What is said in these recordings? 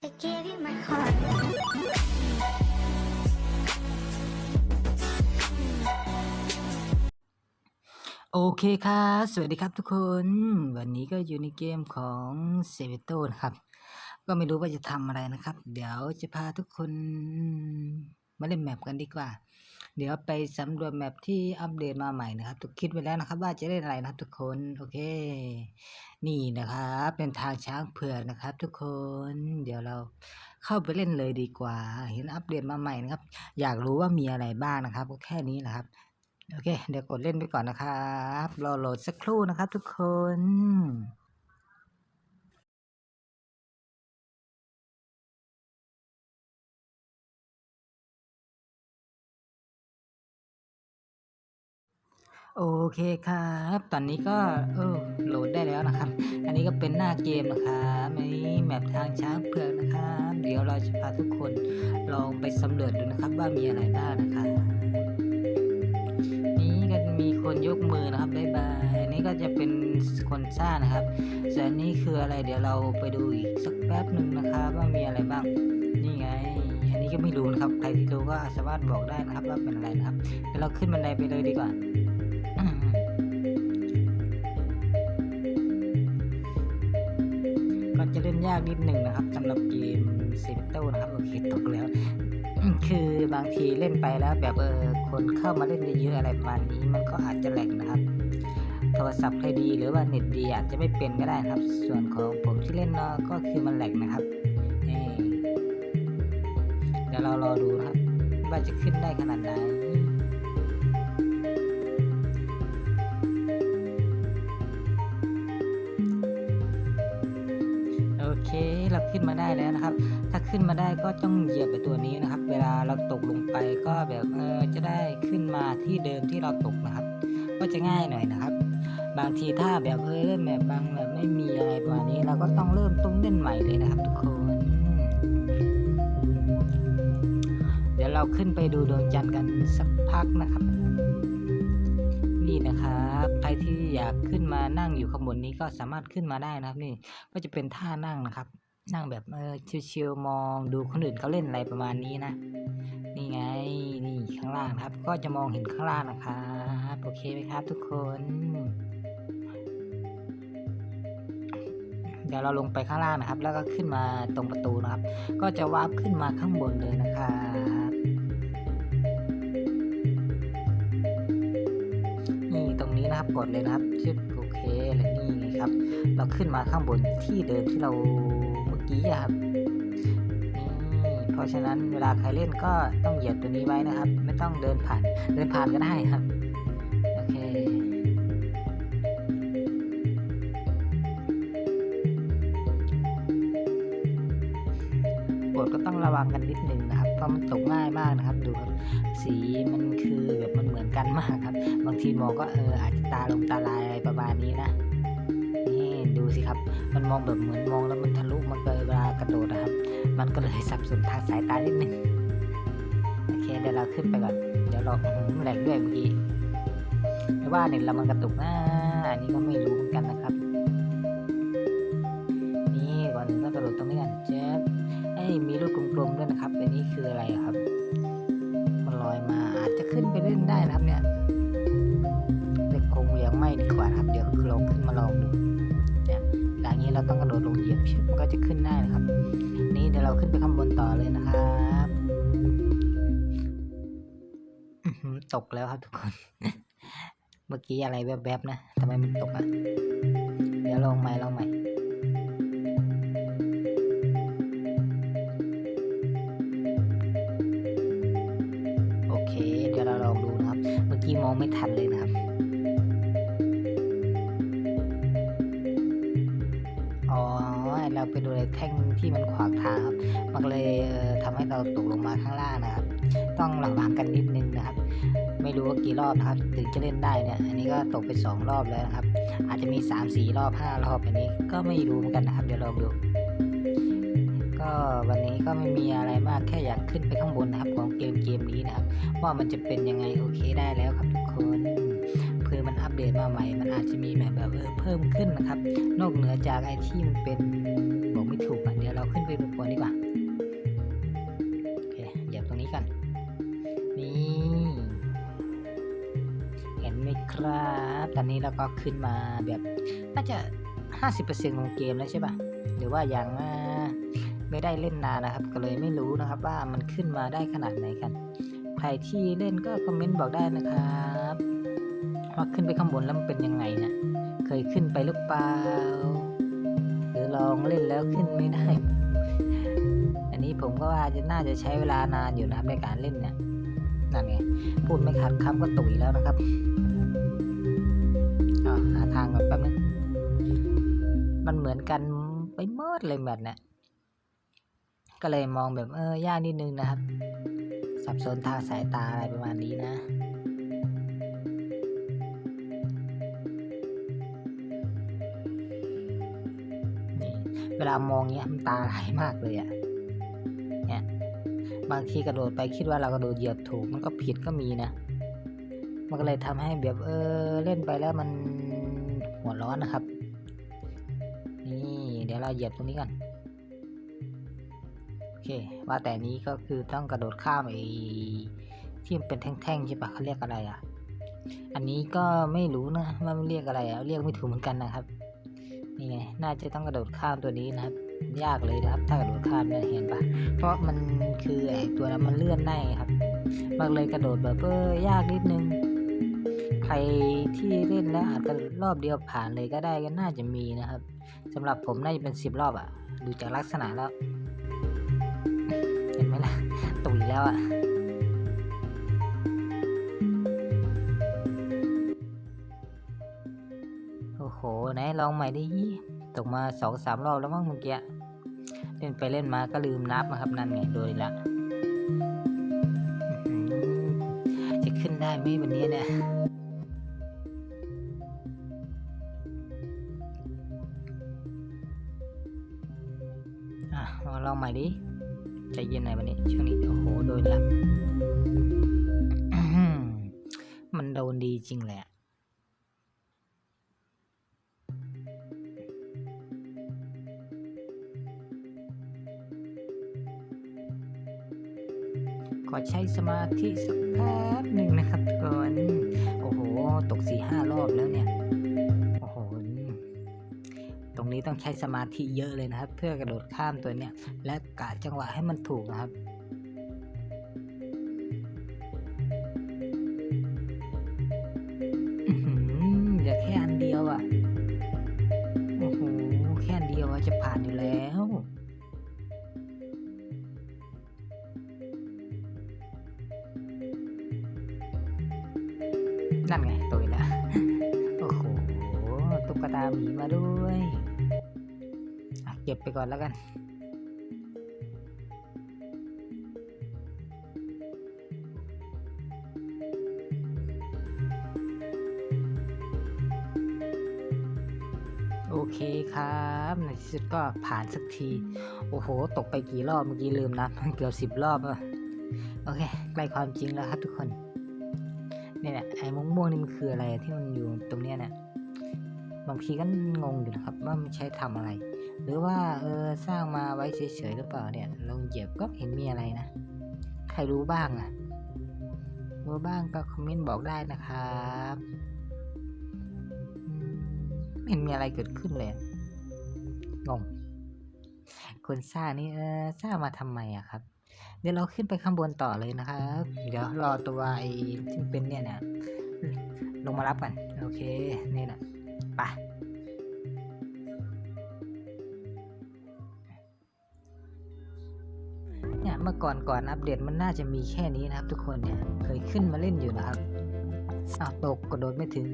I gave you my heart. โอเคครับ สวัสดีครับทุกคน วันนี้ก็อยู่ในเกมของเซเวโตนะครับ ก็ไม่รู้ว่าจะทำอะไรนะครับ เดี๋ยวจะพาทุกคนมาเล่นแมปกันดีกว่า เดี๋ยวไปสำรวจแมปที่อัปเดตมาใหม่นะครับ ทุกคิดไว้แล้วนะครับ ว่าจะเล่นอะไรนะครับ ทุกคนโอเค นี่นะครับ เป็นทางช้างเผือกนะครับ ทุกคน เดี๋ยวเราเข้าไปเล่นเลยดีกว่า เห็นอัปเดตมาใหม่นะครับ อยากรู้ว่ามีอะไรบ้างนะครับก็แค่นี้แหละครับโอเค เดี๋ยวกดเล่นไปก่อนนะครับรอโหลดสักครู่นะครับ ทุกคน โอเคครับ ตอนนี้ก็เออโหลดได้แล้วนะครับ อันนี้ก็เป็นหน้าเกมนะครับอันนี้แมปทางช้างเผือกนะครับ เดี๋ยวเราจะพาทุกคนลองไปสำรวจดูนะครับ ว่ามีอะไรบ้างนะครับ นี่ก็มีคนยกมือนะครับบ๊ายบายอันนี้ก็จะเป็นคนสร้างนะครับ ส่วนอันนี้คืออะไรเดี๋ยวเราไปดูอีกสักแป๊บหนึ่งนะครับว่ามีอะไรบ้าง นี่ไงอันนี้ก็ไม่รู้นะครับ ใครที่รู้ก็สามารถบอกได้นะครับว่าเป็นอะไรนะครับเดี๋ยวเราขึ้นบันไดไปเลยดีกว่า จะเล่นยากนิดหนึ่งนะครับสำหรับเกมเซนโตนะครับโอเคตกแล้ว คือบางทีเล่นไปแล้วแบบเออคนเข้ามาเล่นเยอะๆอะไรประมาณนี้มันก็อาจจะแหลกนะครับ โทรศัพท์ใครดีหรือว่าเน็ตดีอาจจะไม่เป็นก็ได้ครับ ส่วนของผมที่เล่นเนาะก็คือมันแหลกนะครับเดี๋ยวเรารอดูนะครับ ว่าจะขึ้นได้ขนาดไหน เค เราขึ้นมาได้แล้วนะครับ ถ้าขึ้นมาได้ก็ต้องเหยียบไปตัวนี้นะครับ เวลาเราตกลงไปก็แบบเออจะได้ขึ้นมาที่เดิมที่เราตกนะครับ ก็จะง่ายหน่อยนะครับ บางทีถ้าแบบเออเล่นแบบบางแบบไม่มีอะไรประมาณนี้ เราก็ต้องเริ่มต้นเล่นใหม่เลยนะครับ ทุกคนเดี๋ยวเราขึ้นไปดูดวงจันทร์กันสักพักนะครับ นะครับใครที่อยากขึ้นมานั่งอยู่ข้างบนนี้ก็สามารถขึ้นมาได้นะครับ นี่ก็จะเป็นท่านั่งนะครับ นั่งแบบเออชิวๆมองดูคนอื่นเขาเล่นอะไรประมาณนี้นะนี่ไงนี่ข้างล่างครับ ก็จะมองเห็นข้างล่างนะครับโอเคไหมครับ ทุกคน เดี๋ยวเราลงไปข้างล่างนะครับ แล้วก็ขึ้นมาตรงประตูนะครับ ก็จะวาร์ปขึ้นมาข้างบนเลยนะครับ นี่ตรงนี้นะครับ กดเลยนะครับชึบโอเคและนี่ครับ เราขึ้นมาข้างบนที่เดิมที่เราเมื่อกี้ครับนี่เพราะฉะนั้นเวลาใครเล่นก็ต้องเหยียบตัวนี้ไว้นะครับ ไม่ต้องเดินผ่านเดินผ่านก็ได้ครับโอเคโปรดก็ต้องระวังกันนิด นึงนะครับเพรามันตกง่ายมากนะครับ ดูครับสีมันคือแบบมันเหมือนกันมากครับ บางทีมองก็เอออาจจะตาลงตาลายอะไรประมาณนี้นะนี่ดูสิครับ มันมองแบบเหมือนมองแล้วมันทะลุมันเลยเวลากระโดดนะครับ มันก็เลยสับสนทางสายตานิดนึงโอเคเดี๋ยวเราขึ้นไปก่อนเดี๋ยวเราแหลกด้วยเมื่อกี้ไม่ว่าเนี่ยเรามันกระตุกนะอันนี้ก็ไม่รู้เหมือนกันนะครับ นี่ก่อนอื่นก็กระโดดตรงนี้กันเจ๊บ มีลูกกลมๆด้วยนะครับอันนี้คืออะไรครับ มันลอยมาอาจจะขึ้นไปเล่นได้นะครับเนี่ยแต่คงยังไม่ดีกว่าครับ เดี๋ยวลองขึ้นมาลองดูเนี่ยหลังนี้เราต้องกระโดดลงเหยียบมันก็จะขึ้นได้นะครับ นี่เดี๋ยวเราขึ้นไปข้างบนต่อเลยนะครับตกแล้วครับทุกคน เมื่อกี้อะไรแวบๆนะทำไมมันตกอะ เดี๋ยวลองใหม่ลองใหม่ องไม่ทันเลยนะครับ อ๋อ เราไปดูในแท่งที่มันขวางทางครับ มันเลยเอ่อทำให้เราตกลงมาข้างล่างนะครับ ต้องระวังกันนิดนึงนะครับ ไม่รู้ว่ากี่รอบนะครับ ถึงจะเล่นได้เนี่ย อันนี้ก็ตกไปสองรอบแล้วนะครับ อาจจะมีสามสี่รอบห้ารอบอันนี้ก็ไม่รู้เหมือนกันนะครับ เดี๋ยวลองดูก็วันนี้ก็ไม่มีอะไรมากแค่อยากขึ้นไปข้างบนนะครับของเกมเกมนี้นะครับ ว่ามันจะเป็นยังไงโอเคได้แล้วครับ คนเพื่อมันอัปเดตมาใหม่ มันอาจจะมีแบบแบบเพิ่มขึ้นนะครับ นอกเหนือจากไอที่มันเป็นบอกไม่ถูกอะเดี๋ยวเราขึ้นไปบนบนดีกว่าโอเคเดี๋ยวตรงนี้กันนี่เห็นไหมครับ ตอนนี้เราก็ขึ้นมาแบบน่าจะ 50%ของเกมแล้วใช่ป่ะหรือว่ายังไม่ได้เล่นนานนะครับ ก็เลยไม่รู้นะครับว่ามันขึ้นมาได้ขนาดไหนกัน ใครที่เล่นก็คอมเมนต์บอกได้นะครับว่าขึ้นไปข้างบนแล้วมันเป็นยังไงนะเคยขึ้นไปหรือเปล่าหรือลองเล่นแล้วขึ้นไม่ได้ อันนี้ผมก็ว่าจะน่าจะใช้เวลานานอยู่นะครับในการเล่นเนี่ยนั่นไงพูดไม่ขาดคำก็ตุ๋ยแล้วนะครับหาทางก่อนแป๊บนึงมันเหมือนกันไปเมิดเลยแบบเนี้ยก็เลยมองแบบเออยากนิดนึงนะครับ สับสนทางสายตาอะไรประมาณนี้นะนี่เวลามองเนี้ยมันตาลายมากเลยอะ่ะเนี่ยบางทีกระโดดไปคิดว่าเรากระโดดเหยียบถูกมันก็ผิดก็มีนะ มันก็เลยทำให้แบบเออเล่นไปแล้วมันหัวร้อนนะครับ นี่เดี๋ยวเราเหยียบตรงนี้กัน เคว่าแต่นี้ก็คือต้องกระโดดข้ามไอ้ที่มันเป็นแท่งๆใช่ปะเขาเรียกอะไรอะ อันนี้ก็ไม่รู้นะว่ามันเรียกอะไรอะเรียกไม่ถูกเหมือนกันนะครับนี่ไงน่าจะต้องกระโดดข้ามตัวนี้นะครับ ยากเลยนะครับ ถ้ากระโดดข้ามเนี่ยเห็นปะเพราะมันคือไอ้ตัวนั้นมันเลื่อนได้ครับมันเลยกระโดดแบบเออยากนิดนึงใครที่เล่นแล้วอาจจะรอบเดียวผ่านเลยก็ได้ก็น่าจะมีนะครับสำหรับผมน่าจะเป็นสิบรอบอะดูจากลักษณะแล้ว นไหละตุ๋ยแล้วอะโอ้โห ไหนลองใหม่ดิตกมาสองสามรอบแล้วมั้งเมื่อกี้ เล่นไปเล่นมาก็ลืมนับนะครับ นั่นไงโดยละ จะขึ้นได้ไหมวันนี้เนี่ยอะลองใหม่ดิ ใจเย็นหน่อยวันนี้ ช่วงนี้ โอ้โห โดนละอื้อหือมันโดนดีจริงแหละขอใช้สมาธิสักแป๊บหนึ่งนะครับก่อน โอ้โห ตกสี่ห้ารอบแล้วเนี่ย ตรงนี้ต้องใช้สมาธิเยอะเลยนะครับ เพื่อกระโดดข้ามตัวเนี้ยและกะจังหวะให้มันถูกนะครับ ไปก่อนแล้วกัน โอเคครับ ในที่สุดก็ผ่านสักที โอ้โห ตกไปกี่รอบเมื่อกี้ลืมนับเกือบสิบรอบอะโอเค ใกล้ความจริงแล้วครับทุกคนเนี่ยแหละไอ้ม่วงนี่มันคืออะไรที่มันอยู่ตรงเนี้ยเนี่ยบางทีก็งงอยู่นะครับ ว่ามันใช้ทำอะไร หรือว่าเออสร้างมาไว้เฉยๆหรือเปล่าเนี่ยลองเหยียบก็เห็นมีอะไรนะ ใครรู้บ้างอะรู้บ้างก็คอมเมนต์บอกได้นะครับไม่เห็นมีอะไรเกิดขึ้นเลยงงคนสร้างนี่เออสร้างมาทำไมอะครับ เดี๋ยวเราขึ้นไปข้างบนต่อเลยนะครับ เดี๋ยวรอตัวไอ้ที่เป็นเนี่ยนะลงมารับกันโอเคนี่แหละไป เมื่อก่อนก่อนอัปเดตมันน่าจะมีแค่นี้นะครับ ทุกคนเนี่ยเคยขึ้นมาเล่นอยู่นะครับอ้าวตกกระโดดไม่ถึง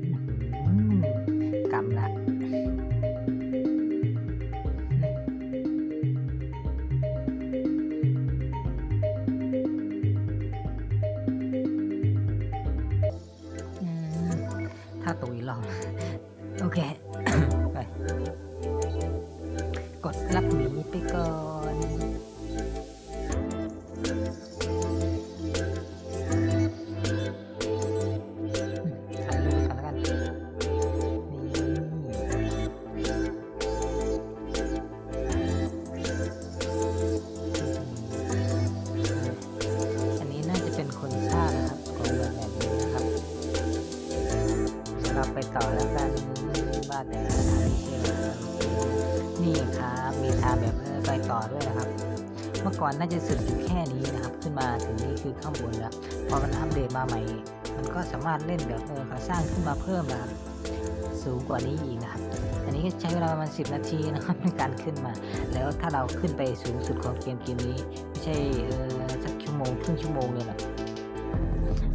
น่าจะสุดอยู่แค่นี้นะครับ ขึ้นมาถึงนี่คือข้างบนแล้วพอมันอัปเดตมาใหม่ มันก็สามารถเล่นแบบเออสร้างขึ้นมาเพิ่มนะครับสูงกว่านี้อีกนะครับ อันนี้ก็ใช้เวลาประมาณ 10 นาทีนะครับในการขึ้นมา แล้วถ้าเราขึ้นไปสูงสุดของเกมเกมนี้ ไม่ใช่เออสักชั่วโมงครึ่งชั่วโมงเลยหรอก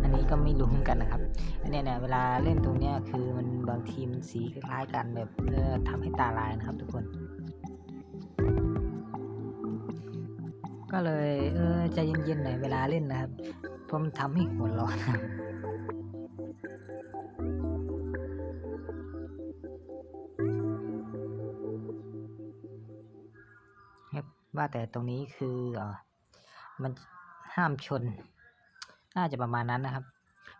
อันนี้ก็ไม่รู้เหมือนกันนะครับ อันนี้เนี่ยเวลาเล่นตรงเนี้ยคือมันบางทีมันสีคล้ายกันแบบเออทำให้ตาลายนะครับทุกคน ก็เลยเออใจเย็นๆหน่อยเวลาเล่นนะครับเพราะมันทำให้หัวร้อนครับว่าแต่ตรงนี้คืออมันห้ามชน น่าจะประมาณนั้นนะครับ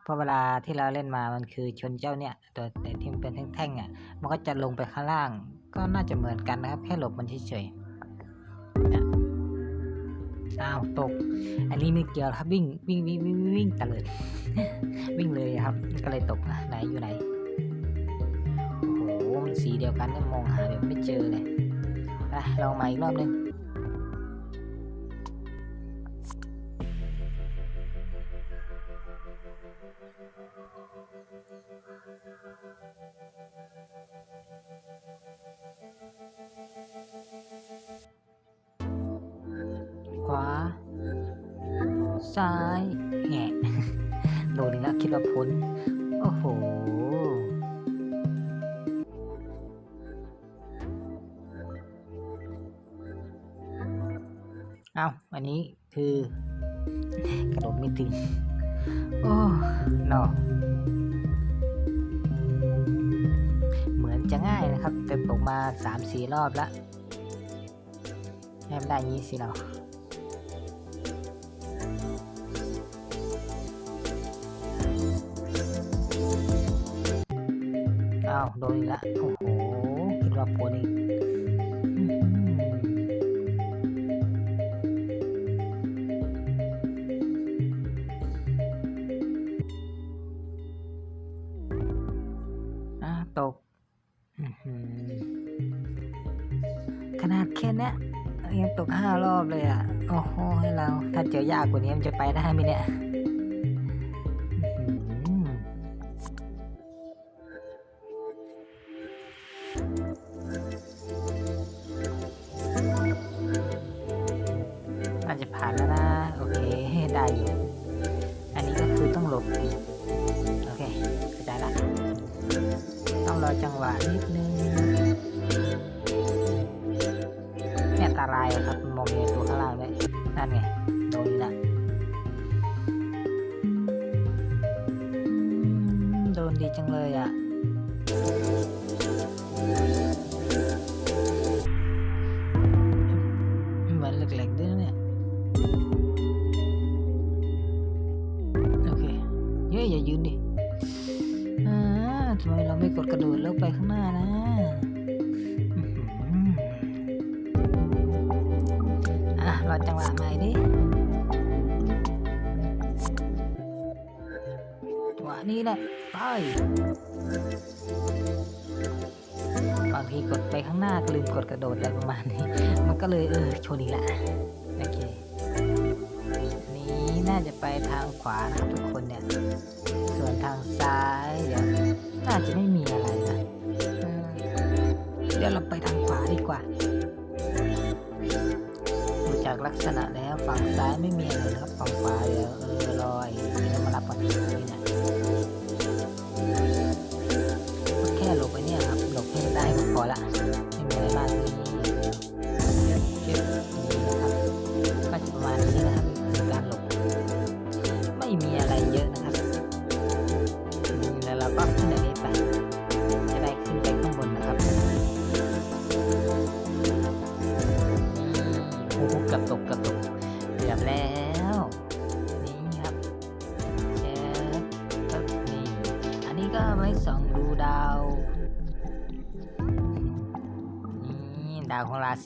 เพราะเวลาที่เราเล่นมามันคือชนเจ้าเนี่ยตัวแต่ที่มันเป็นแท่งๆอะมันก็จะลงไปข้างล่าง ก็น่าจะเหมือนกันนะครับ แค่หลบมันเฉยๆเนี่ย อ้าวตก อันนี้ไม่เกี่ยวครับวิ่งวิ่งวิ่งวิ่งวิ่งตะเลย วิ่งเลยครับ ก็เลยตกนะไหนอยู่ไหนโอ้โหมันสีเดียวกันเนี่ยมองหาแบบไม่เจอเลยอะลองมาอีกรอบหนึง เอาอันนี้คือกระโดดไม่ถึง โอ้นอเหมือนจะง่ายนะครับ แต่ตกมาสามสี่รอบแล้วให้มันได้งี้สิเราอ้าวโดนอีกละโอ้โหคิดว่าพ้น ยยังตกห้ารอบเลยอะ โอ้โหให้เรา ถ้าเจอยากกว่านี้มันจะไปได้ไหมเนี่ย นะครับมองเห็นตัวข้างล่างด้วยนั่นไง ไปบางทีกดไปข้างหน้าก็ลืมกดกระโดดอะไรประมาณนี้ มันก็เลยเออชนอีกละโอเคนี้น่าจะไปทางขวานะครับทุกคนเนี่ย ส่วนทางซ้ายเดี๋ยวน่าจะไม่มีอะไรนะเออเดี๋ยวเราไปทางขวาดีกว่าดูจากลักษณะแล้วฝั่งซ้ายไม่มีอะไรนะครับฝั่งขวาเดี๋ยวเออรอยนี่เรามารับก่อนนี่นะ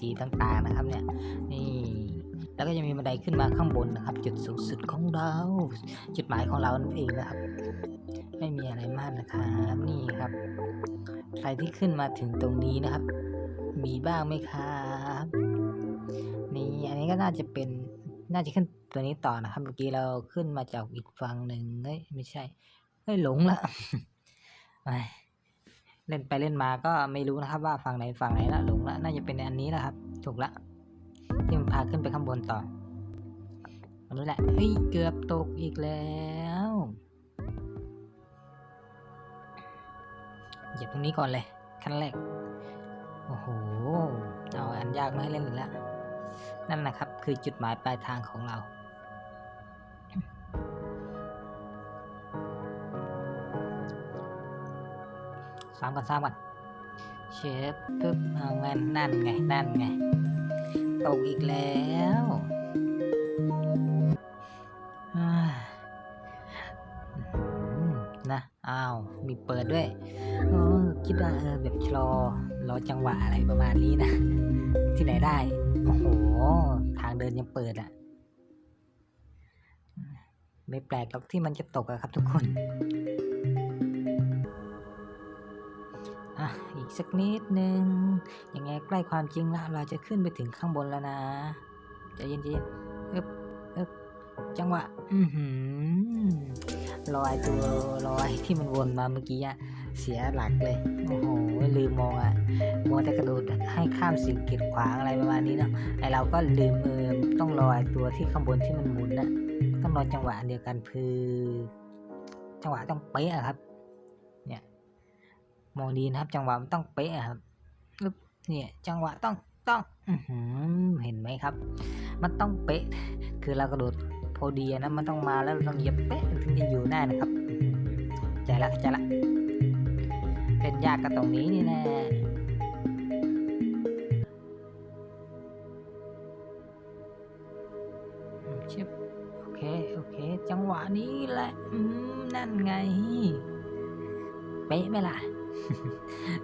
ีต่างๆนะครับเนี่ยนี่แล้วก็จะมีบันไดขึ้นมาข้างบนนะครับ จุดสูงสุดของเรา จุดหมายของเรานั่นเองนะครับ ไม่มีอะไรมากนะครับนี่ครับ ใครที่ขึ้นมาถึงตรงนี้นะครับ มีบ้างไหมครับนี่อันี้ก็น่าจะเป็นน่าจะขึ้นตัวนี้ต่อนะครับ เมื่อกี้เราขึ้นมาจากอีกฝั่งหนึ่งเฮ้ยไม่ใช่เฮ้ยหลงละไป เล่นไปเล่นมาก็ไม่รู้นะครับว่าฝั่งไหนฝั่งไหนละหลงละน่าจะเป็นอันนี้แหละครับ ถูกละที่มันพาขึ้นไปข้างบนต่ออันนี้แหละเฮ้ยเกือบตกอีกแล้วเหยียบตรงนี้ก่อนเลยขั้นแรกโอ้โหเอาอันยากมาให้เล่นอีกแล้วนั่นนะครับคือจุดหมายปลายทางของเรา สามกันสามกันเชฟปึ๊บเอาเงินนั่นไงนั่นไงตกอีกแล้วอ่าอืมนะอ้าวมีเปิดด้วยคิดว่าเออแบบชะลอรอจังหวะอะไรประมาณนี้นะ ที่ไหนได้ โอ้โห ทางเดินยังเปิดอะ ไม่แปลกหรอกที่มันจะตกอะครับทุกคน สักนิดนึงยังไงใกล้ความจริงแล้วเราจะขึ้นไปถึงข้างบนแล้วนะใจเย็นๆเอ๊บเอ๊บจังหวะ อือหือลอยตัวลอยที่มันวนมาเมื่อกี้อะเสียหลักเลย โอ้โห ลืมมองอะมัวแต่กระโดดให้ข้ามสิ่งกีดขวางอะไรประมาณนี้เนาะ ไอเราก็ลืมเออต้องรอไอ้ตัวที่ข้างบนที่มันหมุนน่ะต้องรอจังหวะเดียวกันคือ จังหวะต้องเป๊ะครับ มองดีนะครับ จังหวะมันต้องเป๊ะครับเนี่ยจังหวะต้องต้องอเห็นไหมครับ มันต้องเป๊ะ คือเรากระโดดพอดีนะมันต้องมาแล้วเราต้องเหยียบเป๊ะถึงจะอยู่ได้นะครับ ใจละใจละ เป็นยากก็ตรงนี้นี่แน่ชิบโอเค โอเค จังหวะนี้แหละ อืม นั่นไง เป๊ะไหมล่ะ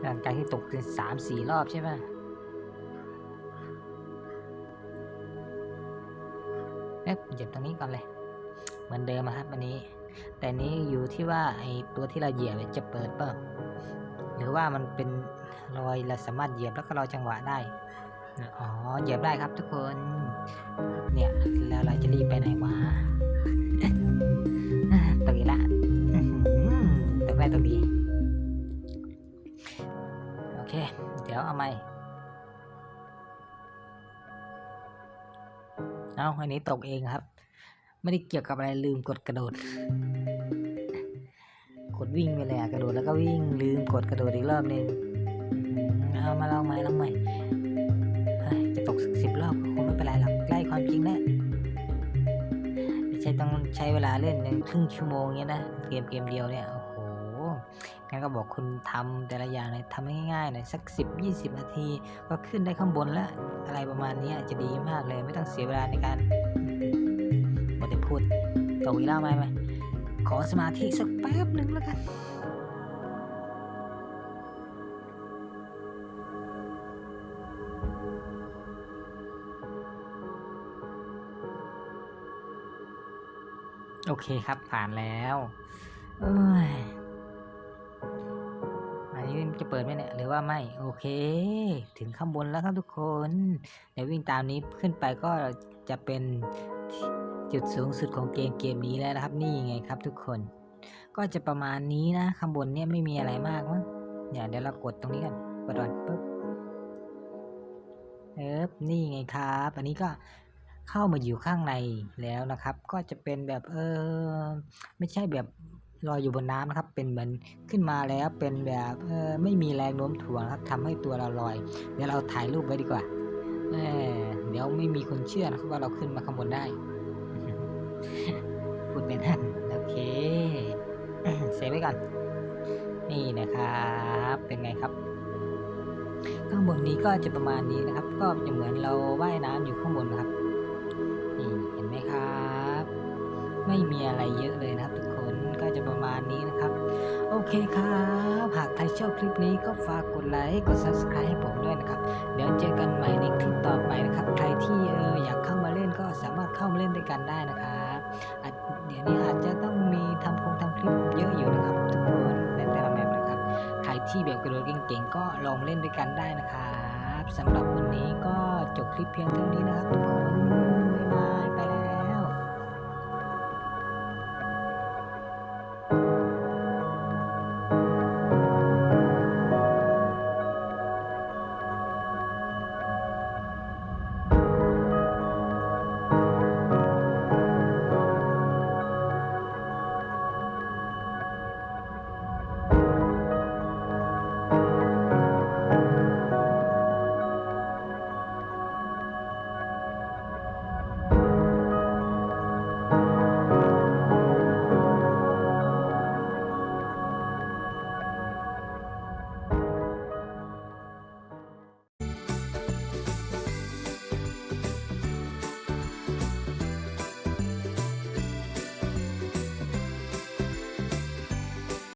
หลังจากที่ตกถึงสามสี่รอบใช่ไหมเอ๊ะเหยียบตรงนี้ก่อนเลย เหมือนเดิมครับอันนี้ แต่นี้อยู่ที่ว่าไอตัวที่เราเหยียบจะเปิดเปล่าหรือว่ามันเป็นรอยเราสามารถเหยียบแล้วก็รอจังหวะได้ อ๋อ เหยียบได้ครับทุกคน เนี่ย แล้วเราจะรีบไปไหนวะ เอาอันนี้ตกเองครับ ไม่ได้เกี่ยวกับอะไรลืมกดกระโดด กดวิ่งไปเลยอะกระโดดแล้วก็วิ่งลืมกดกระโดดอีกรอบหนึงเอามาลองใหม่ลองใหม่จะตกสักสิบรอบคงไม่เป็นไรหรอกใกล้ความจริงแล้วไม่ใช่ต้องใช้เวลาเล่นหนึ่งครึ่งชั่วโมงเงี้ยนะเกมเกมเดียวเนี่ยโงั้นก็บอกคุณทำแต่ละอย่างเลยทำให้ง่ายๆหน่อยสักสิบยี่สิบนาที ก็ขึ้นได้ข้างบนแล้ว อะไรประมาณนี้จะดีมากเลยไม่ต้องเสียเวลาในการหมดแต่พูดตกอีกแล้วไหมไหมขอสมาธิสักแป๊บหนึ่งแล้วกันโอเคครับผ่านแล้ว เอ้ยอันนี้ จะเปิดไหมเนี่ยหรือว่าไม่โอเค ถึงข้างบนแล้วครับทุกคนเดี๋ยววิ่งตามนี้ขึ้นไปก็จะเป็นจุดสูงสุดของเกมเกมนี้แล้วนะครับ นี่ไงครับทุกคน ก็จะประมาณนี้นะข้างบนเนี่ยไม่มีอะไรมากมั้งเนี่ยวเดี๋ยวเรากดตรงนี้กันกดก่อนปึ๊บเอ๊บนี่ไงครับ อันนี้ก็เข้ามาอยู่ข้างในแล้วนะครับ ก็จะเป็นแบบเออไม่ใช่แบบ ลอยอยู่บนน้ำนะครับ เป็นเหมือนขึ้นมาแล้วเป็นแบบไม่มีแรงโน้มถ่วงนะครับทำให้ตัวเราลอย เดี๋ยวเราถ่ายรูปไว้ดีกว่าเเดี๋ยวไม่มีคนเชื่อนะครับว่าเราขึ้นมาข้างบนได้พูดเป็นท่านโอเคเซฟไว้ก่อนนี่นะครับเป็นไงครับ ข้างบนนี้ก็จะประมาณนี้นะครับ ก็จะเหมือนเราว่ายน้ำอยู่ข้างบนนะครับนี่เห็นไหมครับ ไม่มีอะไรเยอะเลยนะครับทุกคน ก็จะประมาณนี้นะครับ โอเคครับ หากใครชอบคลิปนี้ก็ฝากกดไลค์กด subscribe ให้ผมด้วยนะครับ เดี๋ยวเจอกันใหม่ในคลิปต่อไปนะครับ ใครที่เอออยากเข้ามาเล่นก็สามารถเข้ามาเล่นด้วยกันได้นะครับเดี๋ยวนี้อาจจะต้องมีทำคงทำคลิปเยอะอยู่นะครับ ทุกคนในแต่ละแมปนะครับ ใครที่แบบกระโดดเก่งๆก็ลองเล่นด้วยกันได้นะครับสำหรับวันนี้ก็จบคลิปเพียงเท่านี้นะครับทุกคนบ๊ายบาย